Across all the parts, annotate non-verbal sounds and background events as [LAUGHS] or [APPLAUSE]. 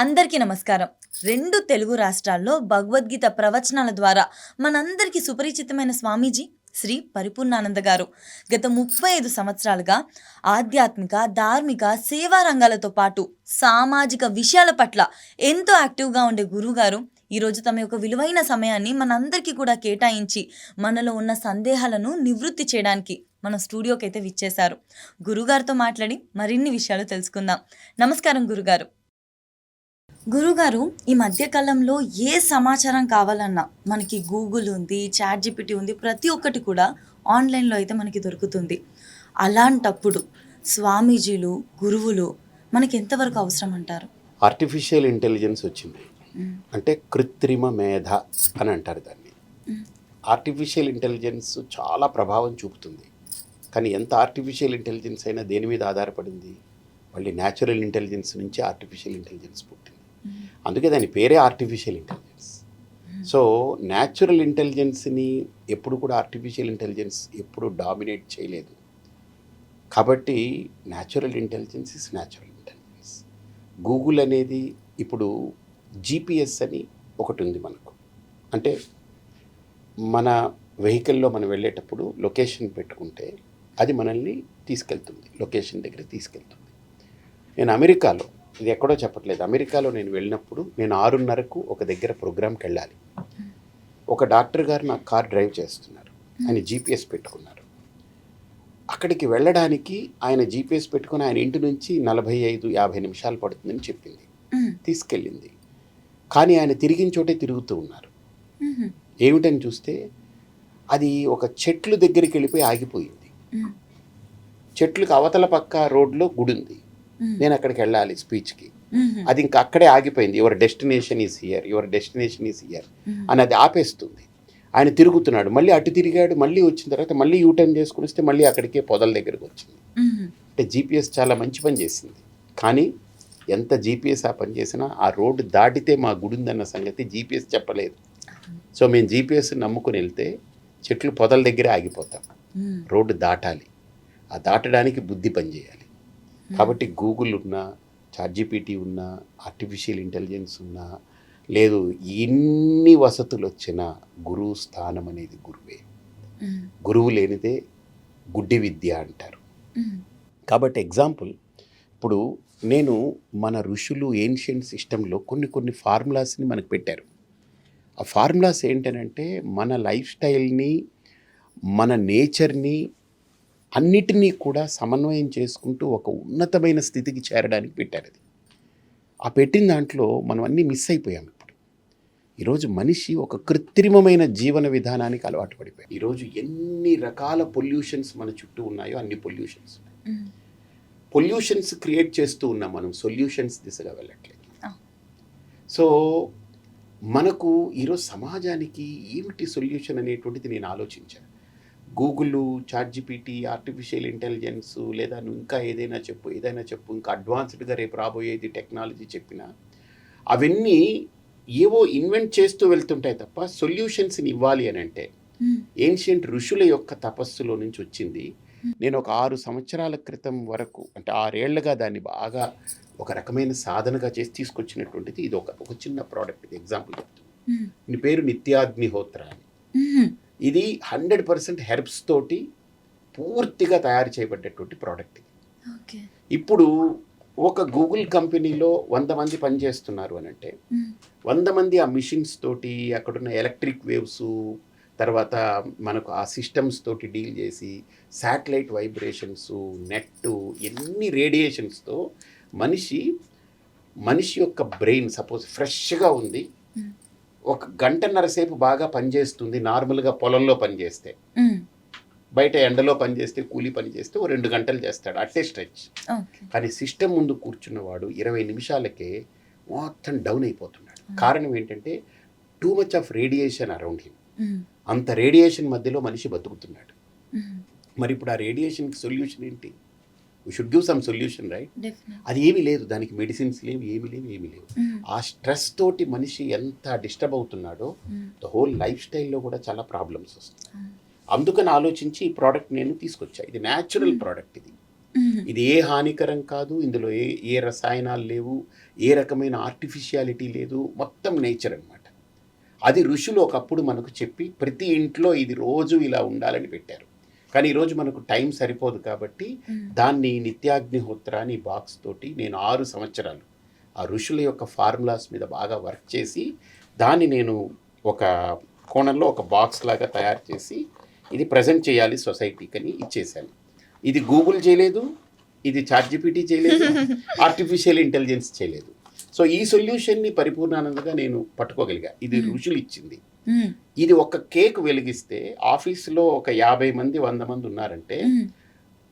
అందరికీ నమస్కారం. రెండు తెలుగు రాష్ట్రాల్లో భగవద్గీత ప్రవచనాల ద్వారా మనందరికీ సుపరిచితమైన స్వామీజీ శ్రీ పరిపూర్ణానంద గారు. గత ముప్పై ఐదు సంవత్సరాలుగా ఆధ్యాత్మిక ధార్మిక సేవా రంగాలతో పాటు సామాజిక విషయాల పట్ల ఎంతో యాక్టివ్గా ఉండే గురువుగారు ఈరోజు తమ యొక్క విలువైన సమయాన్ని మనందరికీ కూడా కేటాయించి మనలో ఉన్న సందేహాలను నివృత్తి చేయడానికి మన స్టూడియోకి అయితే విచ్చేశారు. గురుగారితో మాట్లాడి మరిన్ని విషయాలు తెలుసుకుందాం. నమస్కారం గురుగారు గురుగారు ఈ మధ్య కాలంలో ఏ సమాచారం కావాలన్నా మనకి గూగుల్ ఉంది చాట్ జీపీటీ ఉంది ప్రతి ఒక్కటి కూడా ఆన్లైన్లో అయితే మనకి దొరుకుతుంది. అలాంటప్పుడు స్వామీజీలు గురువులు మనకి ఎంతవరకు అవసరం అంటారు? ఆర్టిఫిషియల్ ఇంటెలిజెన్స్ వచ్చింది. అంటే కృత్రిమ మేధ అని అంటారు దాన్ని. ఆర్టిఫిషియల్ ఇంటెలిజెన్స్ చాలా ప్రభావం చూపుతుంది. కానీ ఎంత ఆర్టిఫిషియల్ ఇంటెలిజెన్స్ అయినా దేని మీద ఆధారపడింది? మళ్ళీ న్యాచురల్ ఇంటెలిజెన్స్ నుంచి ఆర్టిఫిషియల్ ఇంటెలిజెన్స్ పుట్టింది. అందుకే దాని పేరే ఆర్టిఫిషియల్ ఇంటెలిజెన్స్ సో న్యాచురల్ ఇంటెలిజెన్స్ని ఎప్పుడు కూడా ఆర్టిఫిషియల్ ఇంటెలిజెన్స్ ఎప్పుడు డామినేట్ చేయలేదు. కాబట్టి natural intelligence is natural intelligence Google అనేది ఇప్పుడు జీపీఎస్ అని ఒకటి ఉంది మనకు. అంటే మన వెహికల్లో మనం వెళ్ళేటప్పుడు లొకేషన్ పెట్టుకుంటే అది మనల్ని తీసుకెళ్తుంది. లొకేషన్ దగ్గర తీసుకెళ్తుంది. నేను అమెరికాలో ఇది ఎక్కడో చెప్పట్లేదు అమెరికాలో నేను వెళ్ళినప్పుడు నేను ఆరున్నరకు ఒక దగ్గర ప్రోగ్రామ్కి వెళ్ళాలి ఒక డాక్టర్ గారు నాకు కార్ డ్రైవ్ చేస్తున్నారు ఆయన జీపీఎస్ పెట్టుకున్నారు అక్కడికి వెళ్ళడానికి ఆయన జీపీఎస్ పెట్టుకుని ఆయన ఇంటి నుంచి నలభై ఐదు యాభై నిమిషాలు పడుతుందని చెప్పింది. తీసుకెళ్ళింది కానీ ఆయన తిరిగిన చోటే తిరుగుతూ ఉన్నారు. ఏమిటని చూస్తే అది ఒక చెట్లు దగ్గరికి వెళ్ళిపోయి ఆగిపోయింది. చెట్లకు అవతల పక్క రోడ్లో గుడి ఉంది. నేను అక్కడికి వెళ్ళాలి స్పీచ్కి. మ్మ్. అది ఇంకా అక్కడే ఆగిపోయింది. Your destination is here your destination is here hmm. అని అది ఆపేస్తుంది. ఆయన తిరుగుతున్నాడు. మళ్ళీ అటు తిరిగాడు మళ్ళీ వచ్చిన తర్వాత మళ్ళీ యూటర్న్ చేసుకుని వస్తే మళ్ళీ అక్కడికే పొదల దగ్గరికి వచ్చింది. అంటే జీపీఎస్ చాలా మంచి పని చేసింది. కానీ ఎంత జీపీఎస్ ఆ పని చేసినా ఆ రోడ్డు దాటితే మా గుడి ఉందన్న సంగతి జీపీఎస్ చెప్పలేదు. సో మేము జీపీఎస్ నమ్ముకుని వెళ్తే చెట్లు పొదల దగ్గరే ఆగిపోతాం. రోడ్డు దాటాలి. ఆ దాటడానికి బుద్ధి పనిచేయాలి. కాబట్టి గూగుల్ ఉన్నా చార్జీపీటీ ఉన్నా ఆర్టిఫిషియల్ ఇంటెలిజెన్స్ ఉన్నా లేదు ఎన్ని వసతులు వచ్చినా గురువు స్థానం అనేది గురువే. గురువు లేనిదే గుడ్డి విద్య అంటారు. కాబట్టి ఎగ్జాంపుల్ ఇప్పుడు నేను మన ఋషులు ఏన్షియంట్ సిస్టంలో కొన్ని కొన్ని ఫార్ములాస్ని మనకు పెట్టారు ఆ ఫార్ములాస్ ఏంటనంటే మన లైఫ్ స్టైల్ని మన నేచర్ని అన్నిటినీ కూడా సమన్వయం చేసుకుంటూ ఒక ఉన్నతమైన స్థితికి చేరడానికి పెట్టారు అది. ఆ పెట్టిన దాంట్లో మనం అన్నీ మిస్ అయిపోయాం ఇప్పుడు. ఈరోజు మనిషి ఒక కృత్రిమమైన జీవన విధానానికి అలవాటు పడిపోయాం ఈరోజు ఎన్ని రకాల పొల్యూషన్స్ మన చుట్టూ ఉన్నాయో అన్ని పొల్యూషన్స్. పొల్యూషన్స్ క్రియేట్ చేస్తూ ఉన్నాం మనం సొల్యూషన్స్ దిశగా వెళ్ళట్లేదు. సో మనకు ఈరోజు సమాజానికి ఏమిటి సొల్యూషన్ అనేటువంటిది నేను ఆలోచించాను. Google chat GPT artificial intelligence లేదా నువ్వు ఇంకా ఏదైనా చెప్పు ఏదైనా చెప్పు ఇంకా అడ్వాన్స్డ్గా రేపు రాబోయేది టెక్నాలజీ చెప్పినా అవన్నీ ఏవో ఇన్వెంట్ చేస్తూ వెళ్తుంటాయి తప్ప సొల్యూషన్స్ని ఇవ్వాలి అని అంటే. ఏన్షియంట్ ఋషుల యొక్క తపస్సులో నుంచి వచ్చింది నేను ఒక ఆరు సంవత్సరాల క్రితం వరకు అంటే ఆరేళ్ళుగా దాన్ని బాగా ఒక రకమైన సాధనగా చేసి తీసుకొచ్చినటువంటిది ఇది ఒక ఒక చిన్న ప్రోడక్ట్ ఇది ఎగ్జాంపుల్ చెప్తాను. దీని పేరు నిత్యాగ్నిహోత్ర అని. ఇది హండ్రెడ్ పర్సెంట్ హెర్బ్స్ తోటి పూర్తిగా తయారు చేయబడ్డటువంటి ప్రోడక్ట్ ఇది ఇప్పుడు ఒక గూగుల్ కంపెనీలో వంద మంది పనిచేస్తున్నారు అని అంటే. వంద మంది ఆ మిషన్స్ తోటి అక్కడున్న ఎలక్ట్రిక్ వేవ్స్ తర్వాత మనకు ఆ సిస్టమ్స్ తోటి డీల్ చేసి శాటిలైట్ వైబ్రేషన్స్ నెట్ ఎన్ని రేడియేషన్స్తో మనిషి మనిషి యొక్క బ్రెయిన్ సపోజ్ ఫ్రెష్గా ఉంది. ఒక గంటన్నర సేపు బాగా పనిచేస్తుంది నార్మల్గా పొలంలో పనిచేస్తే. బయట ఎండలో పనిచేస్తే కూలీ పని చేస్తే ఓ రెండు గంటలు చేస్తాడు అట్టే స్ట్రెచ్. కానీ సిస్టమ్ ముందు కూర్చున్నవాడు ఇరవై నిమిషాలకే మొత్తం డౌన్ అయిపోతున్నాడు. కారణం ఏంటంటే too much of radiation around him. అంత రేడియేషన్ మధ్యలో మనిషి బతుకుతున్నాడు. మరి ఇప్పుడు ఆ రేడియేషన్కి సొల్యూషన్ ఏంటి? We should give some solution right అది ఏమీ లేదు. దానికి మెడిసిన్స్ లేవు ఏమీ లేవు ఏమీ లేవు. ఆ స్ట్రెస్ తోటి మనిషి ఎంత డిస్టర్బ్ అవుతున్నాడో. ద హోల్ లైఫ్ స్టైల్లో కూడా చాలా ప్రాబ్లమ్స్ వస్తాయి. అందుకని ఆలోచించి ఈ ప్రోడక్ట్ నేను తీసుకొచ్చా. ఇది న్యాచురల్ ప్రోడక్ట్ ఇది. ఇది ఏ హానికరం కాదు ఇందులో ఏ ఏ రసాయనాలు లేవు ఏ రకమైన ఆర్టిఫిషియాలిటీ లేదు మొత్తం నేచర్ అన్నమాట. అది ఋషులు ఒకప్పుడు మనకు చెప్పి ప్రతి ఇంట్లో ఇది రోజు ఇలా ఉండాలని పెట్టారు. కానీ ఈరోజు మనకు టైం సరిపోదు కాబట్టి. దాన్ని నిత్యాగ్నిహోత్ర అని బాక్స్ తోటి నేను ఆరు సంవత్సరాలు ఆ ఋషుల యొక్క ఫార్ములాస్ మీద బాగా వర్క్ చేసి దాన్ని నేను ఒక కోణంలో ఒక బాక్స్ లాగా తయారు చేసి ఇది ప్రజెంట్ చేయాలి సొసైటీకి అని ఇచ్చేసాను ఇది గూగుల్ చేయలేదు ఇది చార్జిపిటీ చేయలేదు [LAUGHS] ఆర్టిఫిషియల్ ఇంటెలిజెన్స్ చేయలేదు సో ఈ సొల్యూషన్ని పరిపూర్ణానందగా నేను పట్టుకోగలిగా ఇది ఋషులు ఇచ్చింది. ఇది ఒక కేక్ వెలిగిస్తే ఆఫీస్లో ఒక యాభై మంది వంద మంది ఉన్నారంటే.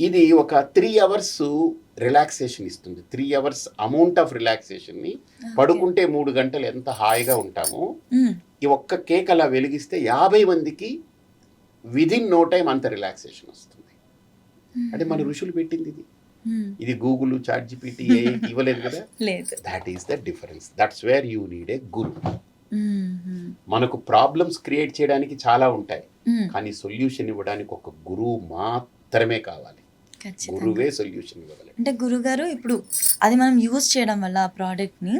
ఇది ఒక త్రీ అవర్స్ రిలాక్సేషన్ ఇస్తుంది. త్రీ అవర్స్ అమౌంట్ ఆఫ్ రిలాక్సేషన్ని పడుకుంటే మూడు గంటలు ఎంత హాయిగా ఉంటామో. ఈ ఒక్క కేక్ అలా వెలిగిస్తే యాభై మందికి విదిన్ నో టైం అంత రిలాక్సేషన్ వస్తుంది. అంటే మన ఋషులు పెట్టింది ఇది. ఇది గూగుల్ చాట్ జిపిటి ఇవ్వలేదు కదా? That is the difference that's where you need a guru. మనకు ప్రాబ్లమ్స్ క్రియేట్ చేయడానికి చాలా ఉంటాయి. కానీ సొల్యూషన్ ఇవ్వడానికి ఒక గురువు మాత్రమే కావాలి. గురువే సొల్యూషన్ ఇవ్వగలరు అంటే గురుగారు ఇప్పుడు అది మనం యూజ్ చేయడం వల్ల ఆ ప్రోడక్ట్ని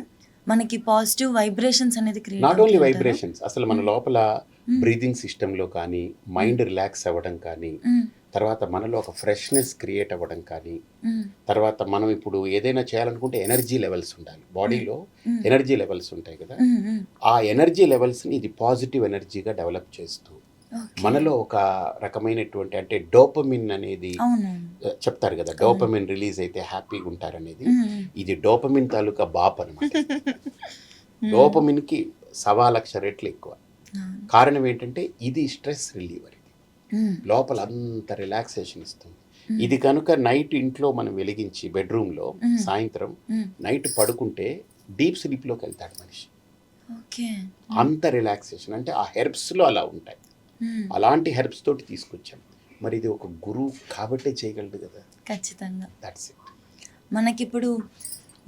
మనకి పాజిటివ్ వైబ్రేషన్స్ అనేది క్రియేట్ నాట్ ఓన్లీ వైబ్రేషన్స్ అసలు మన లోపల బ్రీతింగ్ సిస్టంలో కానీ మైండ్ రిలాక్స్ అవ్వడం కానీ తర్వాత మనలో ఒక ఫ్రెష్నెస్ క్రియేట్ అవ్వడం కానీ తర్వాత మనం ఇప్పుడు ఏదైనా చేయాలనుకుంటే ఎనర్జీ లెవెల్స్ ఉండాలి. బాడీలో ఎనర్జీ లెవెల్స్ ఉంటాయి కదా. ఆ ఎనర్జీ లెవెల్స్ని ఇది పాజిటివ్ ఎనర్జీగా డెవలప్ చేస్తూ మనలో ఒక రకమైనటువంటి అంటే డోపమిన్ అనేది చెప్తారు కదా డోపమిన్ రిలీజ్ అయితే హ్యాపీగా ఉంటారనేది. ఇది డోపమిన్ తాలూకా బాప్ అనమాట [LAUGHS] డోపమిన్కి సవా లక్ష రెట్లు ఎక్కువ. కారణం ఏంటంటే ఇది స్ట్రెస్ రిలీవర్ ఇది. లోపల అంత రిలాక్సేషన్ ఇస్తుంది. ఇది కనుక నైట్ ఇంట్లో మనం వెలిగించి బెడ్రూమ్లో సాయంత్రం నైట్ పడుకుంటే డీప్ స్లీప్లోకి వెళ్తాడు మనిషి. అంత రిలాక్సేషన్. అంటే ఆ హెర్బ్స్లో అలా ఉంటాయి. అలాంటి హెర్బ్స్ తోటి తీసుకొచ్చాం. మరి ఇది ఒక గురువు కాబట్టే చేయగలడు కదా. ఖచ్చితంగా. దట్స్ ఇట్ మనకిప్పుడు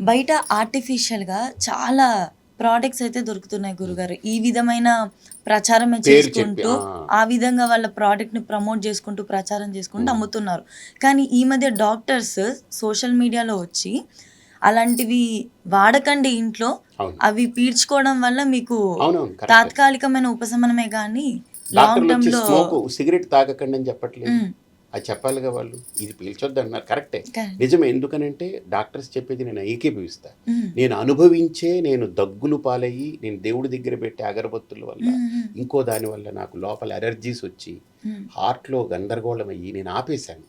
బయట ఆర్టిఫిషియల్గా చాలా ప్రోడక్ట్స్ అయితే దొరుకుతున్నాయి గురుగారు. ఈ విధమైన ప్రచారమే పేరు చెప్పి, చేసుకుంటూ ఆ. విధంగా వాళ్ళ ప్రోడక్ట్ని ప్రమోట్ చేసుకుంటూ ప్రచారం చేసుకుంటూ అమ్ముతున్నారు. కానీ ఈ మధ్య డాక్టర్స్ సోషల్ మీడియాలో వచ్చి అలాంటివి వాడకండి ఇంట్లో అవి పీల్చుకోవడం వల్ల మీకు తాత్కాలికమైన ఉపశమనమే కానీ డాక్టర్లు వచ్చి స్మోక్ సిగరెట్ తాగకండి అని చెప్పట్లేదు. అది చెప్పాలిగా వాళ్ళు ఇది పీల్చొద్దు అన్నారు కరెక్టే. నిజమే ఎందుకనంటే డాక్టర్స్ చెప్పేది నేను ఏకీభవిస్తా. నేను అనుభవించే నేను దగ్గులు పాలయ్యి నేను దేవుడి దగ్గర పెట్టే అగరబత్తుల వల్ల. ఇంకో దాని వల్ల నాకు లోపల అలర్జీస్ వచ్చి. హార్ట్లో గందరగోళం అయ్యి నేను ఆపేశాను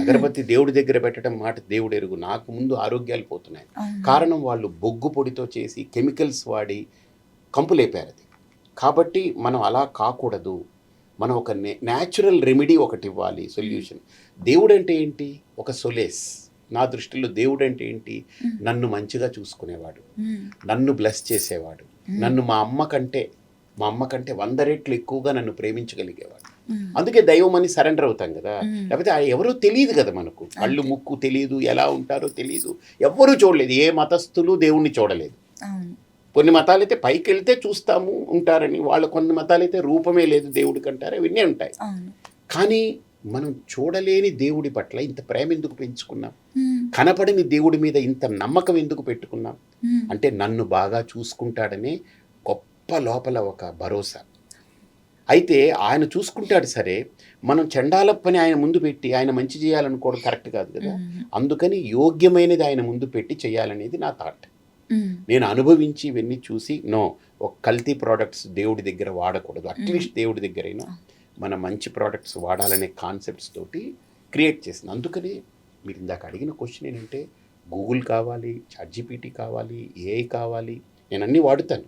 అగరబత్తి దేవుడి దగ్గర పెట్టడం మాట దేవుడు ఎరుగు నాకు ముందు ఆరోగ్యాలు పోతున్నాయి. కారణం వాళ్ళు బొగ్గు పొడితో చేసి కెమికల్స్ వాడి కంపులేపారు అది కాబట్టి మనం అలా కాకూడదు. మనం ఒక న్యాచురల్ రెమెడీ ఒకటి ఇవ్వాలి సొల్యూషన్ దేవుడు అంటే ఏంటి? ఒక సొలేస్ నా దృష్టిలో దేవుడు అంటే ఏంటి నన్ను మంచిగా చూసుకునేవాడు. నన్ను బ్లెస్ చేసేవాడు. నన్ను మా అమ్మ కంటే మా అమ్మ కంటే వంద రెట్లు ఎక్కువగా నన్ను ప్రేమించగలిగేవాడు. అందుకే దైవం అని సరెండర్ అవుతాం కదా. లేకపోతే ఆ ఎవరో తెలియదు కదా మనకు. కళ్ళు ముక్కు తెలియదు ఎలా ఉంటారో తెలియదు. ఎవ్వరూ చూడలేదు. ఏ మతస్థులు దేవుణ్ణి చూడలేదు. కొన్ని మతాలైతే పైకి వెళ్తే చూస్తాము ఉంటారని వాళ్ళ కొన్ని మతాలైతే రూపమే లేదు దేవుడికి అంటారు అవన్నీ ఉంటాయి కానీ మనం చూడలేని దేవుడి పట్ల ఇంత ప్రేమ ఎందుకు పెంచుకున్నాం. కనపడని దేవుడి మీద ఇంత నమ్మకం ఎందుకు పెట్టుకున్నాం. అంటే నన్ను బాగా చూసుకుంటాడనే గొప్ప లోపల ఒక భరోసా అయితే ఆయన చూసుకుంటాడు సరే మనం చండాలప్పని ఆయన ముందు పెట్టి ఆయన మంచి చేయాలనుకోవడం కరెక్ట్ కాదు కదా. అందుకని యోగ్యమైనది ఆయన ముందు పెట్టి చేయాలనేది నా థాట్. నేను అనుభవించి ఇవన్నీ చూసి నో ఒక కల్తీ ప్రోడక్ట్స్ దేవుడి దగ్గర వాడకూడదు. అట్లీస్ట్ దేవుడి దగ్గరైనా మన మంచి ప్రోడక్ట్స్ వాడాలనే కాన్సెప్ట్స్ తోటి క్రియేట్ చేసింది అందుకనే మీరు ఇందాక అడిగిన క్వశ్చన్ ఏంటంటే గూగుల్ కావాలి చాట్జిపిటీ కావాలి ఏఐ కావాలి నేను అన్నీ వాడుతాను.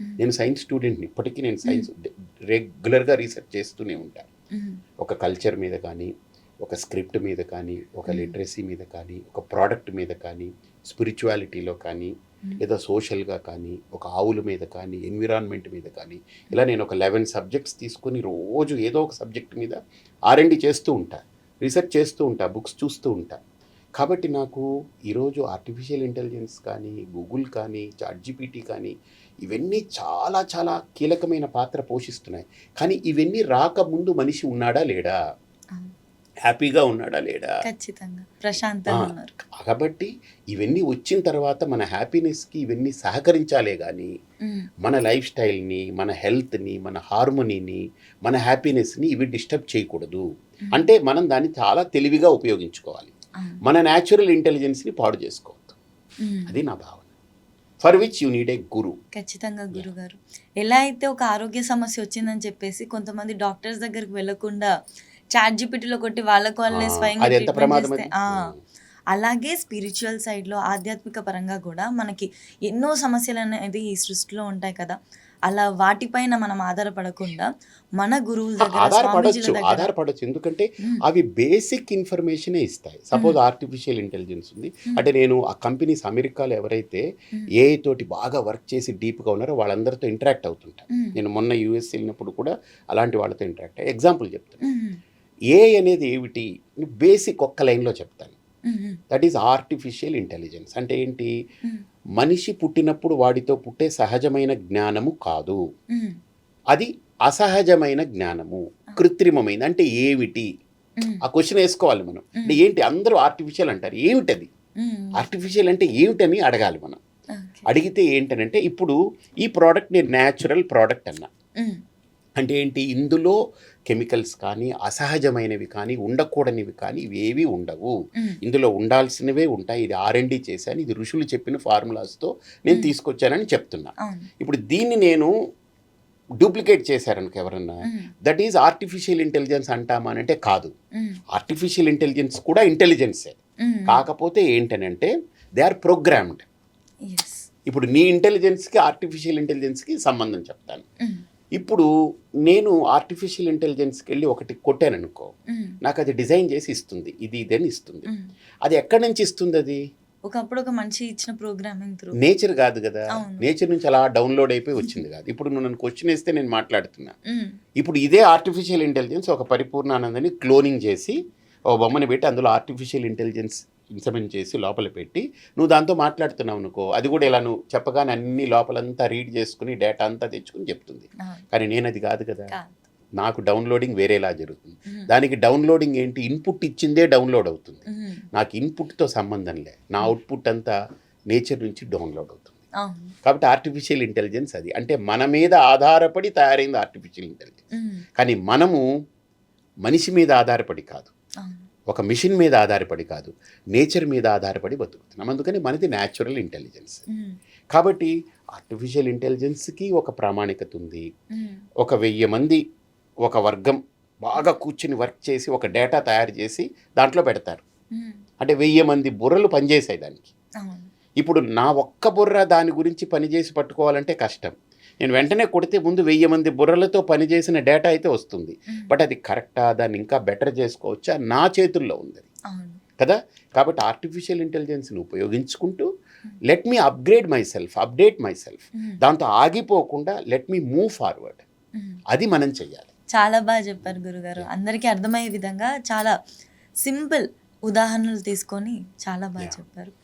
నేను సైన్స్ స్టూడెంట్ని ఇప్పటికీ నేను సైన్స్ రెగ్యులర్గా రీసెర్చ్ చేస్తూనే ఉంటాను. ఒక కల్చర్ మీద కానీ ఒక స్క్రిప్ట్ మీద కానీ ఒక లిటరసీ మీద కానీ ఒక ప్రోడక్ట్ మీద కానీ స్పిరిచువాలిటీలో కానీ Hmm. లేదా సోషల్గా కానీ ఒక ఆవుల మీద కానీ ఎన్విరాన్మెంట్ మీద కానీ ఇలా నేను ఒక లెవెన్ సబ్జెక్ట్స్ తీసుకొని రోజు ఏదో ఒక సబ్జెక్ట్ మీద ఆర్ఎండి చేస్తూ ఉంటా రీసెర్చ్ చేస్తూ ఉంటా బుక్స్ చూస్తూ ఉంటా. కాబట్టి నాకు ఈరోజు ఆర్టిఫిషియల్ ఇంటెలిజెన్స్ కానీ గూగుల్ కానీ చాట్జిపిటీ కానీ ఇవన్నీ చాలా చాలా కీలకమైన పాత్ర పోషిస్తున్నాయి. కానీ ఇవన్నీ రాకముందు మనిషి ఉన్నాడా లేడా? హ్యాపీగా ఉన్నాడా లేడా? ఖచ్చితంగా. ప్రశాంతంగా ఉన్నారు. కాబట్టి ఇవన్నీ వచ్చిన తర్వాత మన హ్యాపీనెస్కి ఇవన్నీ సహకరించాలే కానీ మన లైఫ్ స్టైల్ని మన హెల్త్ని మన హార్మోనీని మన హ్యాపీనెస్ని ఇవి డిస్టర్బ్ చేయకూడదు. అంటే మనం దాన్ని చాలా తెలివిగా ఉపయోగించుకోవాలి. మన న్యాచురల్ ఇంటెలిజెన్స్ని పాడు చేసుకోవద్దు. అది నా భావన. For which you need a guru. ఖచ్చితంగా గురుగారు. ఎలా అయితే ఒక ఆరోగ్య సమస్య వచ్చిందని చెప్పేసి కొంతమంది డాక్టర్స్ దగ్గరికి వెళ్ళకుండా చాట్ జీపీటీలో కొట్టి వాళ్ళకు వాళ్ళే స్వయంగా చేస్తే- అలాగే స్పిరిచువల్ సైడ్లో ఆధ్యాత్మిక పరంగా కూడా మనకి ఎన్నో సమస్యలు అనేది ఈ సృష్టిలో ఉంటాయి కదా. అలా వాటిపైన మనం ఆధారపడకుండా మన గురువుల దగ్గర దగ్గర ఆధారపడవచ్చు ఎందుకంటే అవి బేసిక్ ఇన్ఫర్మేషనే ఇస్తాయి. సపోజ్ ఆర్టిఫిషియల్ ఇంటెలిజెన్స్ ఉంది. అంటే నేను ఆ కంపెనీస్ అమెరికాలో ఎవరైతే ఏఐ తోటి బాగా వర్క్ చేసి డీప్గా ఉన్నారో వాళ్ళందరితో ఇంటరాక్ట్ అవుతుంటాను ఉమ్, నేను మొన్న యూఎస్ వెళ్ళినప్పుడు కూడా అలాంటి వాళ్ళతో ఇంటరాక్ట్ ఎగ్జాంపుల్ చెప్తాను ఏఐ అనేది ఏమిటి? బేసిక్ ఒక్క లైన్లో చెప్తాను. దట్ ఈస్ ఆర్టిఫిషియల్ ఇంటెలిజెన్స్ అంటే ఏంటి? మనిషి పుట్టినప్పుడు వాడితో పుట్టే సహజమైన జ్ఞానము కాదు. అది అసహజమైన జ్ఞానము కృత్రిమమైన అంటే ఏమిటి? ఆ క్వశ్చన్ వేసుకోవాలి మనం. అంటే ఏంటి? అందరూ ఆర్టిఫిషియల్ అంటారు. ఏమిటది? ఆర్టిఫిషియల్ అంటే ఏమిటని అడగాలి మనం. అడిగితే ఏంటనంటే ఇప్పుడు ఈ ప్రోడక్ట్ నేను న్యాచురల్ ప్రోడక్ట్ అన్నా. అంటే ఏంటి? ఇందులో కెమికల్స్ కానీ అసహజమైనవి కానీ ఉండకూడనివి కానీ ఇవేవి ఉండవు. ఇందులో ఉండాల్సినవే ఉంటాయి. ఇది ఆర్ఎండి చేశాను. ఇది ఋషులు చెప్పిన ఫార్ములాస్తో నేను. తీసుకొచ్చానని చెప్తున్నా. ఇప్పుడు దీన్ని నేను డూప్లికేట్ చేశారనుకో ఎవరన్నా దట్ ఈజ్ ఆర్టిఫిషియల్ ఇంటెలిజెన్స్ అంటామా అని అంటే కాదు. ఆర్టిఫిషియల్ ఇంటెలిజెన్స్ కూడా ఇంటెలిజెన్సే కాకపోతే ఏంటనంటే దే ఆర్ ప్రోగ్రామ్డ్. ఇప్పుడు నీ ఇంటెలిజెన్స్కి ఆర్టిఫిషియల్ ఇంటెలిజెన్స్కి సంబంధం చెప్తాను. ఇప్పుడు నేను ఆర్టిఫిషియల్ ఇంటెలిజెన్స్కి వెళ్ళి ఒకటి కొట్టాను అనుకో నాకు అది డిజైన్ చేసి ఇస్తుంది ఇది ఇదని ఇస్తుంది. ఉమ్. అది ఎక్కడి నుంచి ఇస్తుంది అది? ఒకప్పుడు ఒక మనిషి ఇచ్చిన ప్రోగ్రామింగ్ త్రూ నేచర్ కాదు కదా. నేచర్ నుంచి అలా డౌన్లోడ్ అయిపోయి వచ్చింది కాదు. ఇప్పుడు నువ్వు నన్ను క్వశ్చన్ వేస్తే నేను మాట్లాడుతున్నా. ఇప్పుడు ఇదే ఆర్టిఫిషియల్ ఇంటెలిజెన్స్ ఒక పరిపూర్ణానందని క్లోనింగ్ చేసి ఓ బొమ్మని పెట్టి అందులో ఆర్టిఫిషియల్ ఇంటెలిజెన్స్ ఇన్సమెంట్ చేసి లోపల పెట్టి నువ్వు దాంతో మాట్లాడుతున్నావు అనుకో అది కూడా ఇలా నువ్వు చెప్పగానే అన్ని లోపలంతా రీడ్ చేసుకుని డేటా అంతా తెచ్చుకుని చెప్తుంది. కానీ నేను అది కాదు. కదా. నాకు డౌన్లోడింగ్ వేరేలా జరుగుతుంది. దానికి డౌన్లోడింగ్ ఏంటి? ఇన్పుట్ ఇచ్చిందే డౌన్లోడ్ అవుతుంది. నాకు ఇన్పుట్తో సంబంధం లే. నా అవుట్పుట్ అంతా నేచర్ నుంచి డౌన్లోడ్ అవుతుంది. కాబట్టి ఆర్టిఫిషియల్ ఇంటెలిజెన్స్ అది. అంటే మన మీద ఆధారపడి తయారైంది ఆర్టిఫిషియల్ ఇంటెలిజెన్స్. కానీ మనము మనిషి మీద ఆధారపడి కాదు. ఒక మిషన్ మీద ఆధారపడి కాదు నేచర్ మీద ఆధారపడి బతుకుతున్నాం. అందుకని మనది న్యాచురల్ ఇంటెలిజెన్స్ కాబట్టి ఆర్టిఫిషియల్ ఇంటెలిజెన్స్కి ఒక ప్రామాణికత ఉంది. ఒక వెయ్యి మంది ఒక వర్గం బాగా కూర్చుని వర్క్ చేసి ఒక డేటా తయారు చేసి దాంట్లో పెడతారు. అంటే వెయ్యి మంది బుర్రలు పనిచేసాయి దానికి. ఇప్పుడు నా ఒక్క బుర్ర దాని గురించి పనిచేసి పట్టుకోవాలంటే కష్టం. నేను వెంటనే కొడితే ముందు వెయ్యి మంది బుర్రలతో పనిచేసిన డేటా అయితే వస్తుంది. బట్ అది కరెక్టా? దాన్ని ఇంకా బెటర్ చేసుకోవచ్చా? నా చేతుల్లో ఉంది అది. కదా? కాబట్టి ఆర్టిఫిషియల్ ఇంటెలిజెన్స్ని ఉపయోగించుకుంటూ let me upgrade myself update myself దాంతో ఆగిపోకుండా లెట్ మీ మూవ్ ఫార్వర్డ్. అది మనం చెయ్యాలి. చాలా బాగా చెప్పారు గురుగారు. అందరికీ అర్థమయ్యే విధంగా చాలా సింపుల్ ఉదాహరణలు తీసుకొని చాలా బాగా. చెప్పారు.